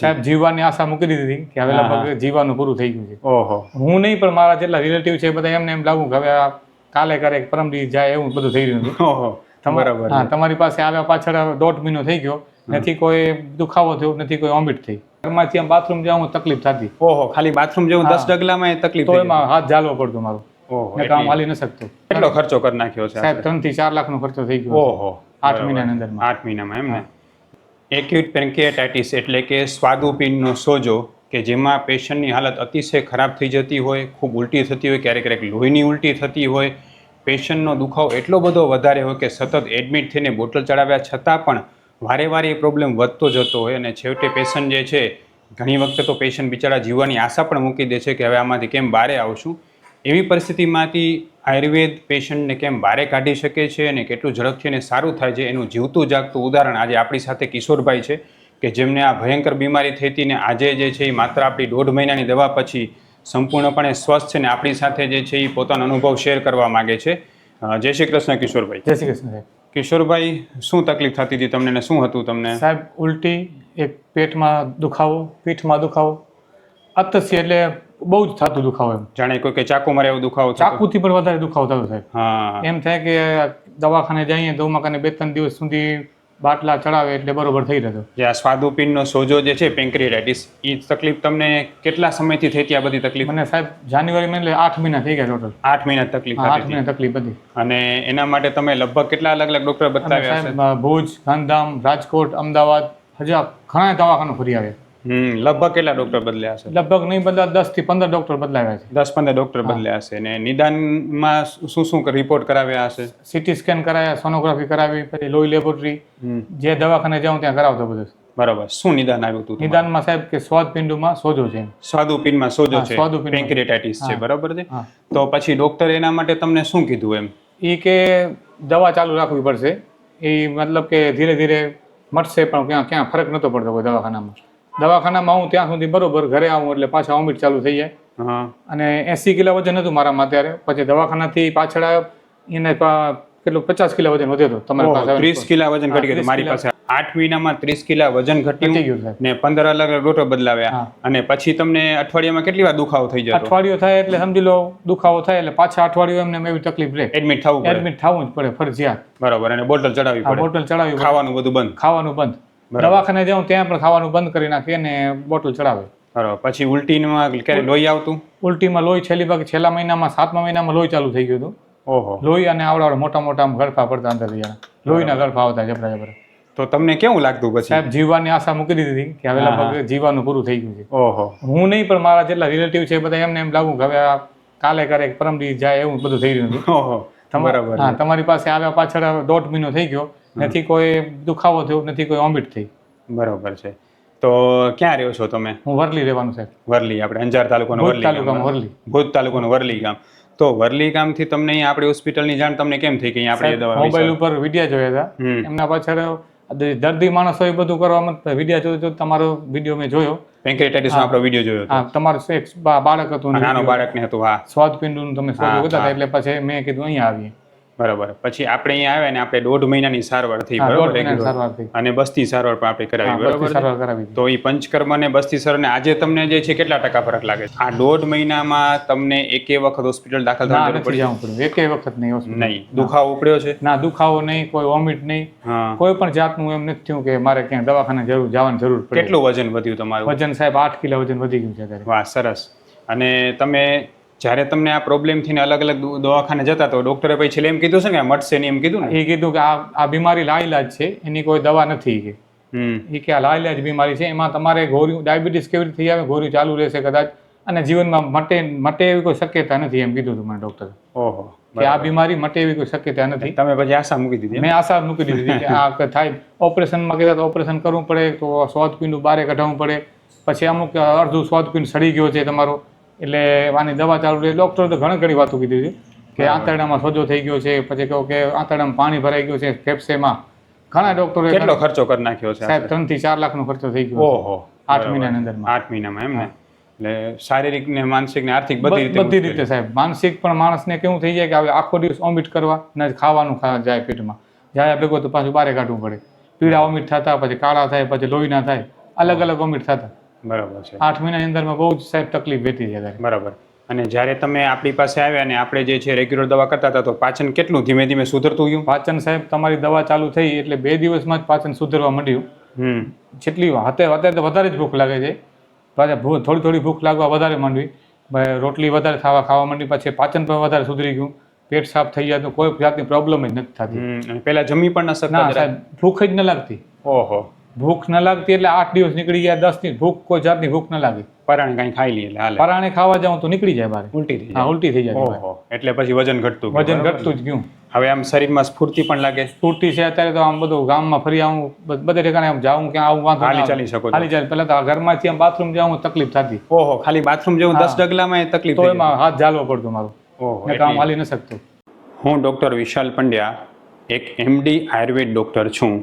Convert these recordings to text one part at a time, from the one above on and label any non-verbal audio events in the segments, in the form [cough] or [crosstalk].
સાહેબ જીવવાની આશા મૂકી દીધી હતી કે હવે લગભગ જીવવાનું પૂરું થઈ ગયું છે. ઓહો. હું નહીં પણ મારા જેટલા રિલેટિવ છે બધા એમને એમ લાગુ કે હવે આ કાલે કરે પરમ દિવસ જાય એવું બધું થઈ રહ્યું હતું ઓહો બરાબર હા તમારી પાસે આવ્યા પાછળ દોઢ મહિનો થઈ ગયો. નથી કોઈ દુખાવો થયો નથી કોઈ ઓમિટ થઈ. ઘરમાંથી આમ બાથરૂમ જવાનું તકલીફ થતી. ઓહો ખાલી બાથરૂમ જેવું દસ ડગલામાં તકલીફ તો એમાં હાથ ઝાલવો પડતો મારો. ઓહો કામ હાલી ન શકતો. કેટલો ખર્ચો કરી નાખ્યો છે સાહેબ ત્રણથી ચાર લાખ નો ખર્ચો થઈ ગયો ઓહો આઠ મહિના મહિનાની અંદર આઠ મહિનામાં એમ ને? એક્યુટ પેન્કિયાટાઇટિસ એટલે કે સ્વાદુપિંડનો સોજો, કે જેમાં પેશન્ટની હાલત અતિશય ખરાબ થઈ જતી હોય, ખૂબ ઉલટી થતી હોય, ક્યારેક ક્યારેક લોહીની ઉલટી થતી હોય, પેશન્ટનો દુખાવો એટલો બધો વધારે હોય કે સતત એડમિટ થઈને બોટલ ચડાવ્યા છતાં પણ વારે વારે એ પ્રોબ્લેમ વધતો જતો હોય અને છેવટે પેશન્ટ જે છે, ઘણી વખતે તો પેશન્ટ બિચારા જીવવાની આશા પણ મૂકી દે છે કે હવે આમાંથી કેમ બહારે આવશું. એવી પરિસ્થિતિમાંથી આયુર્વેદ પેશન્ટને કેમ બારે કાઢી શકે છે અને કેટલું ઝડપથી એને સારું થાય છે એનું જીવતું જાગતું ઉદાહરણ આજે આપણી સાથે કિશોરભાઈ છે કે જેમને આ ભયંકર બીમારી થઈ હતી ને આજે જે છે એ માત્ર આપણી દોઢ મહિનાની દવા પછી સંપૂર્ણપણે સ્વસ્થ છે ને આપણી સાથે જે છે એ પોતાનો અનુભવ શેર કરવા માગે છે. જય શ્રી કૃષ્ણ કિશોરભાઈ. જય શ્રી કૃષ્ણ સાહેબ. કિશોરભાઈ શું તકલીફ થતી હતી તમને ને શું હતું તમને? સાહેબ ઉલટી એક પેટમાં દુખાવો પીઠમાં દુખાવો અતસ્ય એટલે બહુ જ થતું દુખાવો એમ. જાણે કોઈ કે ચાકુ મારે એવું દુખાવો? ચાકુથી પણ વધારે દુખાવો થતો સાહેબ હા. એમ થાય કે દવાખાને જઈએ દવાખાને બે ત્રણ દિવસ સુધી બાટલા ચડાવે એટલે બરોબર થઈ રહ્યો જે આ સ્વાદુપિંડનો સોજો જે છે પેન્ક્રિયાટાઇટિસ એ તકલીફ તમને કેટલા સમયથી થઈ હતી આ બધી તકલીફ? મને સાહેબ જાન્યુઆરી મહિને એટલે આઠ મહિના થઈ ગયા ટોટલ આઠ મહિના તકલીફ આઠ મહિના તકલીફ હતી. અને એના માટે તમે લગભગ કેટલા અલગ અલગ ડોક્ટર બતાવ્યા ભુજ ગાંધીધામ રાજકોટ અમદાવાદ હજા ઘણા દવાખાનું ફરી આવ્યા. લગભગ કેટલા ડોક્ટર બદલ્યા હશે? લગભગ નહીં બદલા દસથી પંદર ડોક્ટર બદલાવ્યા છે. દસ પંદર ડોક્ટર બદલ્યા હશે ને નિદાનમાં શું શું રિપોર્ટ કરાવ્યા હશે? સીટી સ્કેન કરાયા સોનોગ્રાફી કરાવી પછી લોહી લેબોરેટરી જે દવાખાને જાઉં ત્યાં કરાવતો બધું. બરાબર. શું નિદાન આવ્યું હતું? નિદાનમાં સાહેબ કે સ્વાદપિંડુમાં સોજો છે. સ્વાદુપિંડમાં સોજો છે. પેન્ક્રિયાટાઇટિસ છે. બરાબર છે? તો પછી ડોક્ટર એના માટે તમને શું કીધું એમ? એ કે દવા ચાલુ રાખવી પડશે. એ મતલબ કે ધીરે ધીરે મટશે પણ ક્યાં ક્યાં ફરક નતો પડતો કોઈ દવાખાનામાં. દવાખાનામાં હું ત્યાં સુધી બરોબર ઘરે આવું એટલે પાછા વોમિટ ચાલુ થઈ જાય. અને એસી કિલો વજન હતું મારામાં અત્યારે પછી દવાખાનાથી પાછળ એને કેટલું પચાસ કિલો વજન વધ્યો હતો તમારી પાસે ત્રીસ કિલા વજન ઘટી ગયું મારી પાસે. આઠ મહિનામાં ત્રીસ કિલા વજન ઘટી ગયું ને પંદર અલગ અલગ ડોક્ટર બદલાવ્યા. અને પછી તમને અઠવાડિયામાં કેટલી વાર દુખાવો થઈ જાય અઠવાડિયું થાય એટલે સમજી લો દુખાવો થાય એટલે પાછા અઠવાડિયું એમને એવી તકલીફ રહે. એડમિટ થવું એડમિટ થવું જ પડે ફરજિયાત. બરાબર અને બોટલ ચડાવી પડે. બોટલ ચડાવી ખાવાનું બધું બંધ. ખાવાનું બંધ. દવાખાને જાઉં ત્યાં પણ ખાવાનું બંધ કરી નાખે અને બોટલ ચડાવે. બરાબર. પછી ઉલટીમાં ક્યારે લોહી આવતું? ઉલટીમાં લોહી છેલ્લી ભાગ છેલ્લા મહિનામાં સાતમા મહિનામાં લોહી ચાલુ થઈ ગયું હતું. ઓહો. લોહી અને આવડાવડ મોટા મોટા ગળફા પડતા અંદર લોહીના ગળફા આવતા જબરા જબરા. તો તમને કેવું લાગતું પછી? સાહેબ જીવવાની આશા મૂકી દીધી હતી કે હવે લગભગ જીવવાનું પૂરું થઈ ગયું છે. ઓહો. હું નહીં પણ મારા જેટલા રિલેટિવ છે બધા એમને એમ લાગુ કે હવે આ કાલે કરે પરમદી જાય એવું બધું થઈ રહ્યું હતું. ઓહો. તમા- હા તમારી પાસે આવ્યા પાછળ દોઢ મહિનો થઈ ગયો. નથી કોઈ દુખાવો થયો નથી કોઈ ઓમિટ થઈ. બરોબર છે. તો ક્યાં રહ્યો છો તમે? હું વરલી રહેવાનું સાહેબ. વરલી આપણે અંજાર તાલુકાનો વરલી તાલુકામાં વરલી. ભુજ તાલુકાનો વરલી ગામ. તો વરલી ગામથી તમને અહીંયા આપણી હોસ્પિટલની જાણ તમને કેમ થઈ કે આપણે દવા મોબાઈલ ઉપર વીડિયો જોયા હતા. એમના પાછળ દર્દી માણસો એ બધું કરવામાં વિડિયા જોયો તમારો વીડિયો મેં જોયો. પેન્ક્રેટાઇટિસ આપણો વીડિયો જોયો હા તમારો એક બા- બાળક હતું નાનો બાળકને હતું હા. સ્વાદપિંડનું તમે સ્વાદ હતા એટલે પછી મેં કીધું અહીંયા આવીએ. બરાબર. પછી આપણે અહીંયા આવ્યા ને આપણે દોઢ મહિનાની સારવાર થઈ બરાબર? અને બસ્તી સારવાર પણ આપણે કરાવી બરાબર? તો એ પંચકર્મ અને બસ્તી સારવાર ને આજે તમને જે છે કેટલા ટકા ફરક લાગે છે? આ દોઢ મહિનામાં તમને એકે વખત હોસ્પિટલ દાખલ થવા પડી જવું પડ્યું. એકેય વખત નહીં નહીં. દુખાવો ઉપડ્યો છે? ના દુખાવો નહીં કોઈ વોમિટ નહીં. કોઈ પણ જાતનું એમ નથી થયું કે મારે ક્યાંય દવાખાને જરૂર જવાની જરૂર પડે. કેટલું વજન વધ્યું તમારું? વજન સાહેબ આઠ કિલો વજન વધી ગયું છે વાહ સરસ. અને તમે જ્યારે તમને આ પ્રોબ્લેમ થઈને અલગ અલગ દવાખાને જતા તો ડોક્ટરે પછી છેલ્લે એમ કીધું છે ને મટશે ને એમ કીધું ને? એ કીધું કે આ આ બીમારી લાઈલાજ છે એની કોઈ દવા નથી કે. એ કે આ લાઈલાજ બીમારી છે એમાં તમારે ગોળી ડાયાબિટીસ કેવી રીતે થઈ આવે ગોળી ચાલુ રહેશે કદાચ અને જીવનમાં મટે મટે એવી કોઈ શક્યતા નથી એમ કીધું હતું મને ડોક્ટરે ઓહો કે આ બીમારી મટે એવી કોઈ શક્યતા નથી. તમે પછી આશા મૂકી દીધી? મેં આશા મૂકી દીધી કે આ થાય. ઓપરેશનમાં કહેતા તો ઓપરેશન કરવું પડે તો સ્વાદપિંડનું બારે કઢાવવું પડે. પછી અમુક અડધું સ્વાદપિંડ સડી ગયો છે તમારો. એટલે આની દવા ચાલુ રહી. ડૉક્ટરે તો ઘણી ઘણી વાતો કીધી હતી કે આંતરડામાં સોજો થઈ ગયો છે પછી કહો કે આંતરડામાં પાણી ભરાઈ ગયું છે ફેફસેમાં. ઘણા ડૉક્ટરે કેટલો ખર્ચો કરી નાખ્યો છે સાહેબ ત્રણથી ચાર લાખનો ખર્ચો થઈ ગયો ઓહો આઠ મહિનાની અંદરમાં. આઠ મહિનામાં એમને એટલે શારીરિક ને માનસિક ને આર્થિક બધી રીતે બધી રીતે સાહેબ. માનસિક પણ માણસને કેવું થઈ જાય કે હવે આખો દિવસ ઓમિટ કરવા ને ખાવાનું જાય પેટમાં. જાય ભેગો તો પાછું બારે કાઢવું પડે. પીળા ઓમિટ થતા પછી કાળા થાય પછી લોહી ના થાય. અલગ અલગ ઓમિટ થતા. બરાબર છે. આઠ મહિનાની અંદરમાં બહુ જ સાહેબ તકલીફ વેતી છે બરાબર. અને જ્યારે તમે આપણી પાસે આવ્યા અને આપણે જે છે રેગ્યુલર દવા કરતા હતા તો પાચન કેટલું ધીમે ધીમે સુધરતું ગયું? પાચન સાહેબ તમારી દવા ચાલુ થઈ એટલે બે દિવસમાં જ પાચન સુધરવા માંડ્યું. હમ. જેટલી હાથે અત્યારે તો વધારે જ ભૂખ લાગે છે. પાછા થોડી થોડી ભૂખ લાગવા વધારે માંડવી. રોટલી વધારે ખાવા ખાવા માંડી પછી પાચન પણ વધારે સુધરી ગયું. પેટ સાફ થઈ જાય તો કોઈ જાતની પ્રોબ્લેમ જ નથી થતી. પેલા જમી પણ ન શકતા ભૂખ જ ન લાગતી. ઓહો. ભૂખ ન લાગતી એટલે આઠ દિવસ નીકળી ગયા દસની ભૂખ કોઈ જાતની ભૂખ ન લાગે. પરાણે કઈ ખાઈ લઈએ એટલે પરાણે ખાવા જાઉં તો નીકળી જાય મારે ઉલટી થઈ જાય. ઉલટી થઈ જાય એટલે પછી વજન ઘટતું વજન ઘટતું જ ગયું. હવે આમ શરીરમાં સ્ફૂર્તિ પણ લાગે. સ્ફૂર્તિ છે અત્યારે તો આમ બધું ગામમાં ફરી આવું બધે ઠેકાણે આમ જાઉં કે આવું વાંધો ખાલી ચાલી શકો ખાલી ચાલી. પહેલા તો ઘરમાંથી આમ બાથરૂમ જવું તકલીફ થતી. ઓહો ખાલી બાથરૂમ જવું દસ ડગલામાં તકલીફ તો એમાં હાથ ઝાલવો પડતો મારો. ઓહો કામ હાલી ન શકતો. હું ડૉક્ટર વિશાલ પંડ્યા એક એમડી આયુર્વેદ ડૉક્ટર છું.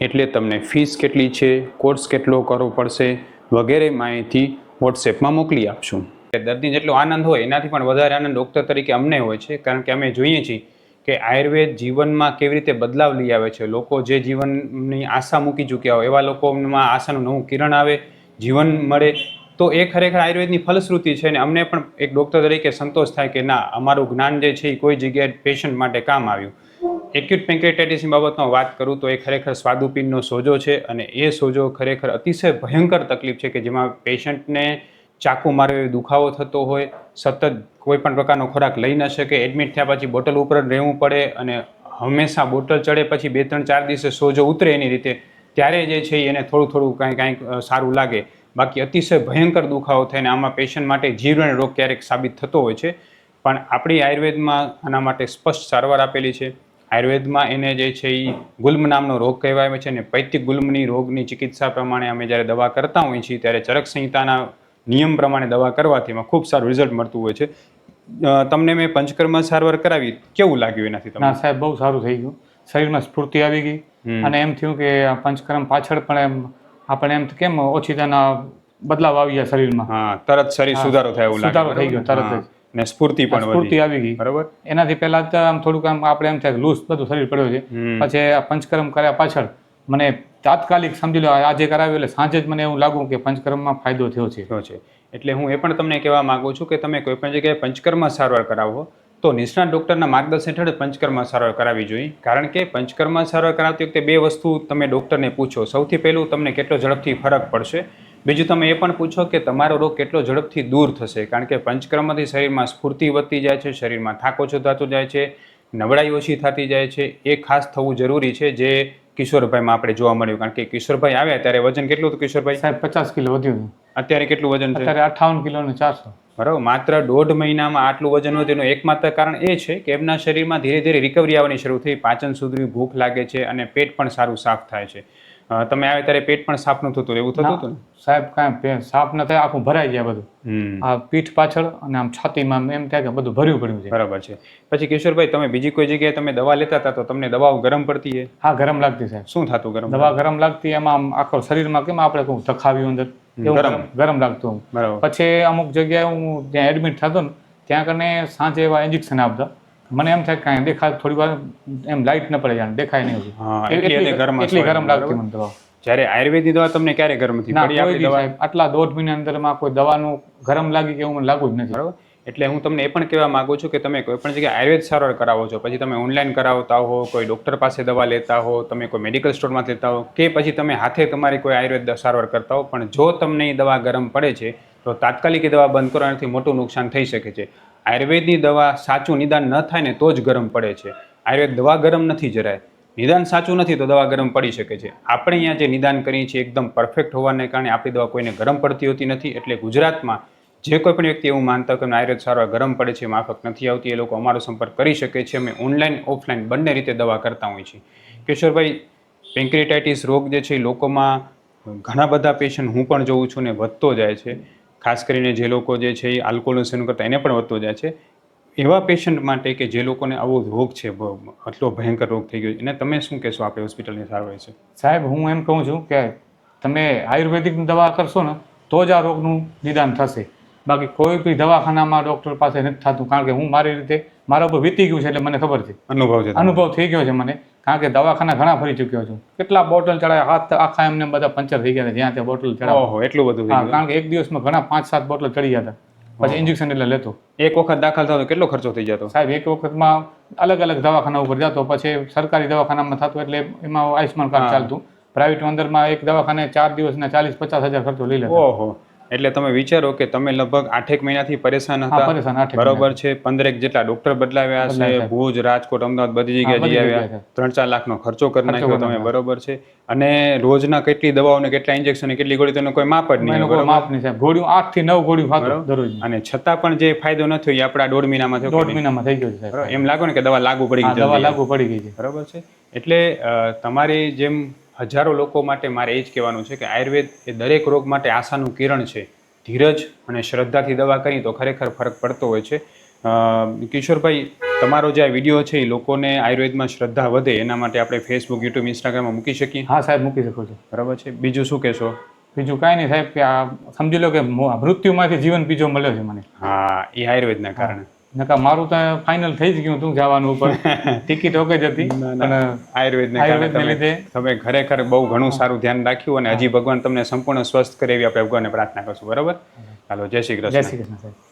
એટલે તમને ફીસ કેટલી છે કોર્સ કેટલો કરવો પડશે વગેરે માહિતી વોટ્સએપમાં મોકલી આપશું. દર્દી જેટલો આનંદ હોય, એનાથી પણ વધારે આનંદ ડૉક્ટર તરીકે અમને હોય છે, કારણ કે અમે જોઈએ છીએ કે આયુર્વેદ જીવનમાં કેવી રીતે બદલાવ લઈ આવે છે. લોકો જે જીવનની આશા મૂકી ચૂક્યા હોય, એવા લોકોમાં આશાનું નવું કિરણ આવે, જીવન મળે. તો એ ખરેખર આયુર્વેદની ફલશ્રુતિ છે અને અમને પણ એક ડૉક્ટર તરીકે સંતોષ થાય કે ના, અમારું જ્ઞાન જે છે એ કોઈ જગ્યાએ પેશન્ટ માટે કામ આવ્યું. એક્યુટ પેન્ક્રેટાઇટિસની બાબતમાં વાત કરું તો એ ખરેખર સ્વાદુપિંડનો સોજો છે અને એ સોજો ખરેખર અતિશય ભયંકર તકલીફ છે કે જેમાં પેશન્ટને ચાકુ મારે દુખાવો થતો હોય, સતત કોઈ પણ પ્રકારનો ખોરાક લઈ ન શકે, એડમિટ થયા પછી બોટલ ઉપર જ રહેવું પડે અને હંમેશા બોટલ ચડે પછી બે ત્રણ ચાર દિવસે સોજો ઉતરે એની રીતે, ત્યારે જે છે એને થોડું થોડું કાંઈ કાંઈક સારું લાગે. બાકી અતિશય ભયંકર દુખાવો થાય અને આમાં પેશન્ટ માટે જીવન રોગ ક્યારેક સાબિત થતો હોય છે. પણ આપણી આયુર્વેદમાં આના માટે સ્પષ્ટ સારવાર આપેલી છે. આયુર્વેદમાં એને જે છે એ ગુલ્મ નામનો રોગ કહેવાય છે અને પૈતિક ગુલ્મની રોગની ચિકિત્સા પ્રમાણે અમે જ્યારે દવા કરતા હોઈએ છીએ ત્યારે ચરક સંહિતાના નિયમ પ્રમાણે દવા કરવાથી એમાં ખૂબ સારું રિઝલ્ટ મળતું હોય છે. તમને મેં પંચકર્મ સારવાર કરાવી. કેવું લાગ્યું એનાથી તમને? ના સાહેબ બહુ સારું થઈ ગયું. શરીરમાં સ્ફૂર્તિ આવી ગઈ. અને એમ થયું કે પંચકર્મ પાછળ પણ એમ આપણે એમ કેમ ઓછી તેના બદલાવ આવી ગયા શરીરમાં. હા તરત શરીર સુધારો થયો એવું સુધારો થઈ ગયો તરત જ. ને સ્ફૂર્તિ પણ સ્ફૂર્તિ આવી ગઈ. બરાબર? એનાથી પહેલા તો આમ થોડુંક આમ આપણે એમ થાય લૂઝ બધું શરીર પડ્યો છે. પછી આ પંચકર્મ કર્યા પાછળ મને તાત્કાલિક સમજી લો આજે કરાવ્યું એટલે સાંજે જ મને એવું લાગુ કે પંચકર્મમાં ફાયદો થયો છે. થયો છે. એટલે હું એ પણ તમને કહેવા માગું છું કે તમે કોઈ પણ જગ્યાએ પંચકર્મ સારવાર કરાવો તો નિષ્ણાત ડૉક્ટરના માર્ગદર્શન હેઠળ પંચકર્મ સારવાર કરાવવી જોઈએ. કારણ કે પંચકર્મ સારવાર કરાવતી વખતે બે વસ્તુ તમે ડૉક્ટરને પૂછો. સૌથી પહેલું તમને કેટલો ઝડપથી ફરક પડશે? બીજું તમે એ પણ પૂછો કે તમારો રોગ કેટલો ઝડપથી દૂર થશે કારણ કે પંચકર્મથી શરીરમાં સ્ફૂર્તિ વધતી જાય છે શરીરમાં થાક ઓછો થતો જાય છે નબળાઈ ઓછી થતી જાય છે એ ખાસ થવું જરૂરી છે જે કિશોરભાઈમાં આપણે જોવા મળ્યું કારણ કે કિશોરભાઈ આવ્યા ત્યારે વજન કેટલું હતું કિશોરભાઈ? સાહેબ પચાસ કિલો વધ્યું અત્યારે કેટલું વજન છે? અત્યારે અઠાવન કિલો ને ચારસો. બરાબર માત્ર દોઢ મહિનામાં આટલું વજન વધે એનું એકમાત્ર કારણ એ છે કે એમના શરીરમાં ધીરે ધીરે રિકવરી આવવાની શરૂ થઈ પાચન સુધરી ભૂખ લાગે છે અને પેટ પણ સારું સાફ થાય છે. તમે આવે ત્યારે પેટ પણ સાફ નતું થતું એવું થતું હતું સાહેબ કાંઈ સાફ ન થાય આખું ભરાઈ જાય બધું. આ પીઠ પાછળ અને આમ છાતીમાં એમ થાય કે બધું ભર્યું પડ્યું છે. બરાબર છે. પછી કિશોરભાઈ તમે બીજી કોઈ જગ્યાએ તમે દવા લેતા હતા તો તમને દવાઓ ગરમ પડતી છે હા ગરમ લાગતી સાહેબ. શું થતું ગરમ? દવા ગરમ લાગતી એમાં આખો શરીરમાં કેમ આપણે કહું તખાવ્યું અંદર? ગરમ. ગરમ ગરમ લાગતું બરાબર. પછી અમુક જગ્યાએ હું જ્યાં એડમિટ થતો ને ત્યાં કને સાંજે એવા ઇન્જેક્શન આપતા. મને એમ થાય કાંઈ દેખાય થોડી વાર એમ લાઇટ ન પડે જાણે દેખાય નહીં. હા, એટલી ગરમ લાગતી મને દવા જ્યારે આયુર્વેદની દવા તમને ક્યારે ગરમ નથી પડી આટલા દોઢ મહિના અંદરમાં કોઈ દવાનું ગરમ લાગી કે એવું મને લાગુ જ નથી. બરાબર? એટલે હું તમને એ પણ કહેવા માગું છું કે તમે કોઈ પણ જગ્યાએ આયુર્વેદ સારવાર કરાવો છો પછી તમે ઓનલાઈન કરાવતા હો કોઈ ડૉક્ટર પાસે દવા લેતા હો તમે કોઈ મેડિકલ સ્ટોરમાંથી લેતા હો કે પછી તમે હાથે તમારી કોઈ આયુર્વેદ સારવાર કરતા હો પણ જો તમને એ દવા ગરમ પડે છે તો તાત્કાલિક એ દવા બંધ કરવાથી મોટું નુકસાન થઈ શકે છે. આયુર્વેદની દવા સાચું નિદાન ન થાય ને તો જ ગરમ પડે છે. આયુર્વેદ દવા ગરમ નથી જરાય. નિદાન સાચું નથી તો દવા ગરમ પડી શકે છે. આપણે અહીંયા જે નિદાન કરીએ છીએ એકદમ પરફેક્ટ હોવાને કારણે આપણી દવા કોઈને ગરમ પડતી હોતી નથી. એટલે ગુજરાતમાં જે કોઈ પણ વ્યક્તિ એવું માનતા કે આયુર્વેદ સારવાર ગરમ પડે છે, માફક નથી આવતી, એ લોકો અમારો સંપર્ક કરી શકે છે. અમે ઓનલાઈન ઓફલાઈન બંને રીતે દવા કરતા હોઈએ છીએ. કિશોરભાઈ પેન્ક્રિટાઇટિસ રોગ જે છે એ લોકોમાં ઘણા બધા પેશન્ટ હું પણ જોઉં છું ને વધતો જાય છે. ખાસ કરીને જે લોકો જે છે એ આલ્કોહોલનું સેવન કરતા એને પણ વધતો જાય છે. એવા પેશન્ટ માટે કે જે લોકોને આવો રોગ છે આટલો ભયંકર રોગ થઈ ગયો છે એને તમે શું કહેશો આપણે હોસ્પિટલની સારવાર છે સાહેબ હું એમ કહું છું કે તમે આયુર્વેદિક દવા કરશો ને તો જ આ રોગનું નિદાન થશે. બાકી કોઈ બી દવાખાનામાં ડૉક્ટર પાસે નથી થતું કારણ કે હું મારી રીતે મારા ઉપર વીતી ગયું છે એટલે મને ખબર છે. અનુભવ છે અનુભવ થઈ ગયો છે મને. કારણ કે દવાખાના ઘણા ફરી ચૂક્યો છું. કેટલા બોટલ ચડાયા? હાથ આખા એમને બધા પંચર થઈ ગયા જ્યાં ત્યાં બોટલ ચડાવો. એટલું બધું હા કારણ કે એક દિવસમાં ઘણા પાંચ સાત બોટલ ચડી ગયા હતા. પછી ઇન્જેક્શન એટલે લેતો. એક વખત દાખલ થતો કેટલો ખર્ચો થઈ જતો? સાહેબ એક વખતમાં અલગ અલગ દવાખાના ઉપર જતો પછી સરકારી દવાખાનામાં થતું એટલે એમાં આયુષ્યમાન કાર્ડ ચાલતું. પ્રાઇવેટ અંદરમાં એક દવાખાને ચાર દિવસના ચાલીસ પચાસ હજાર ખર્ચો લઈ લેતો. ઓહો. એટલે તમે વિચારો કે તમે લગભગ આઠેક મહિનાથી પરેશાન હતા. બરોબર છે. પંદરેક જેટલા ડોક્ટર બદલાવ્યા છે. ભુજ રાજકોટ અમદાવાદ બધી જગ્યાએ જઈ આવ્યા. ત્રણ ચાર લાખનો ખર્ચો કરી નાખ્યો તમે. બરોબર છે. અને રોજના કેટલી દવાઓ ને કેટલા ઇન્જેક્શન કેટલી ગોળી તેનો કોઈ માપ જ નહીં? માપ નહીં સાહેબ. ગોળીઓ આઠથી નવ ગોળીઓ દરરોજ અને છતાં પણ જે ફાયદો ન થયો એ આપણા દોઢ મહિનામાં થયો દોઢ મહિનામાં થઈ ગયો છે એમ લાગો ને કે દવા લાગુ પડી ગઈ દવા લાગુ પડી ગઈ છે. બરોબર છે. એટલે તમારી જેમ હજારો લોકો માટે મારે એ જ કહેવાનું છે કે આયુર્વેદ એ દરેક રોગ માટે આશાનું કિરણ છે. ધીરજ અને શ્રદ્ધાથી દવા કરી તો ખરેખર ફરક પડતો હોય છે. કિશોરભાઈ તમારો જે આ વીડિયો છે એ લોકોને આયુર્વેદમાં શ્રદ્ધા વધે એના માટે આપણે ફેસબુક યુટ્યુબ ઇન્સ્ટાગ્રામમાં મૂકી શકીએ? હા સાહેબ મૂકી શકો છો. બરાબર છે. બીજું શું કહેશો? બીજું કાંઈ નહીં સાહેબ કે આ સમજી લો કે મૃત્યુમાંથી જીવન બીજો મળ્યો છે મને. હા એ આયુર્વેદના કારણે. નકા મારું તો ફાઇનલ થઈ જ ગયું હતું જવાનું ઉપર. [laughs] ટિકિટ ઓકે જ હતી. અને આયુર્વેદ આયુર્વેદને લીધે. તમે ખરેખર બહુ ઘણું સારું ધ્યાન રાખ્યું અને હજી ભગવાન તમને સંપૂર્ણ સ્વસ્થ કરે એવી આપણે ભગવાનને પ્રાર્થના કરશું. બરાબર? ચાલો જય શ્રી જય શ્રી કૃષ્ણ સાહેબ.